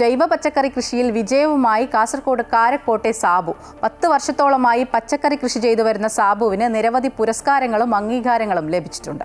ജൈവ പച്ചക്കറി കൃഷിയിൽ വിജയവുമായി കാസർഗോഡ് കാരക്കോട്ടെ സാബു. പത്ത് വർഷത്തോളമായി പച്ചക്കറി കൃഷി ചെയ്തു വരുന്ന സാബുവിന് നിരവധി പുരസ്കാരങ്ങളും അംഗീകാരങ്ങളും ലഭിച്ചിട്ടുണ്ട്.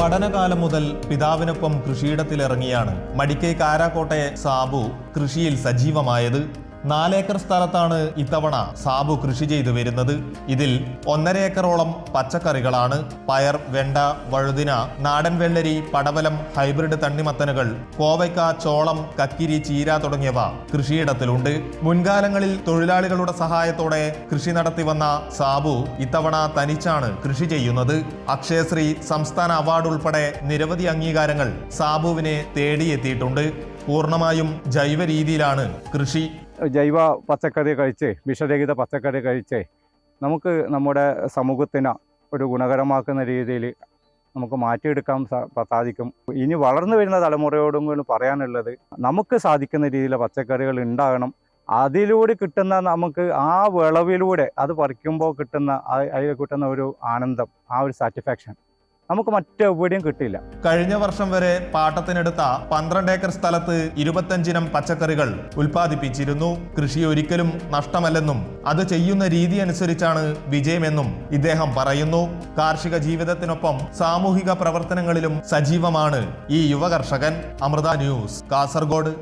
പഠനകാലം മുതൽ പിതാവിനൊപ്പം കൃഷിയിടത്തിലിറങ്ങിയാണ്. മടിക്കൈ കാരാക്കോട്ടെ സാബു കൃഷിയിൽ സജീവമായത്. നാലേക്കർ സ്ഥലത്താണ് ഇത്തവണ സാബു കൃഷി ചെയ്തു വരുന്നത്. ഇതിൽ ഒന്നര ഏക്കറോളം പച്ചക്കറികളാണ് പയർ വെണ്ട വഴുതിന നാടൻ വെള്ളരി പടവലം ഹൈബ്രിഡ് തണ്ണിമത്തനുകൾ കോവയ്ക്ക ചോളം കക്കിരി ചീര തുടങ്ങിയവ കൃഷിയിടത്തിലുണ്ട്. മുൻകാലങ്ങളിൽ തൊഴിലാളികളുടെ സഹായത്തോടെ കൃഷി നടത്തി വന്ന സാബു ഇത്തവണ തനിച്ചാണ് കൃഷി ചെയ്യുന്നത്. അക്ഷയശ്രീ സംസ്ഥാന അവാർഡ് ഉൾപ്പെടെ നിരവധി അംഗീകാരങ്ങൾ സാബുവിനെ തേടിയെത്തിയിട്ടുണ്ട്. പൂർണമായും ജൈവ രീതിയിലാണ് കൃഷി ജൈവ പച്ചക്കറി കഴിച്ച് വിഷരഹിത പച്ചക്കറി കഴിച്ച് നമുക്ക് നമ്മുടെ സമൂഹത്തിന് ഒരു ഗുണകരമാക്കുന്ന രീതിയിൽ നമുക്ക് മാറ്റിയെടുക്കാൻ സാധിക്കും. ഇനി വളർന്നു വരുന്ന തലമുറയോടും കൂടി പറയാനുള്ളത് നമുക്ക് സാധിക്കുന്ന രീതിയിലെ പച്ചക്കറികൾ ഉണ്ടാകണം. അതിലൂടെ കിട്ടുന്ന നമുക്ക് ആ വിളവിലൂടെ അത് പറിക്കുമ്പോൾ കിട്ടുന്ന അതിൽ കിട്ടുന്ന ഒരു ആനന്ദം ആ ഒരു സാറ്റിസ്ഫാക്ഷൻ. നമുക്ക് മറ്റെവിടെയും കിട്ടില്ല കഴിഞ്ഞ വർഷം വരെ പാട്ടത്തിനെടുത്ത പന്ത്രണ്ട് ഏക്കർ സ്ഥലത്ത് ഇരുപത്തഞ്ചിനം പച്ചക്കറികൾ ഉൽപ്പാദിപ്പിച്ചിരുന്നു. കൃഷി ഒരിക്കലും നഷ്ടമല്ലെന്നും അത് ചെയ്യുന്ന രീതി അനുസരിച്ചാണ് വിജയമെന്നും ഇദ്ദേഹം പറയുന്നു. കാർഷിക ജീവിതത്തിനൊപ്പം സാമൂഹിക പ്രവർത്തനങ്ങളിലും സജീവമാണ് ഈ യുവകർഷകൻ. അമൃത ന്യൂസ് കാസർഗോഡ്.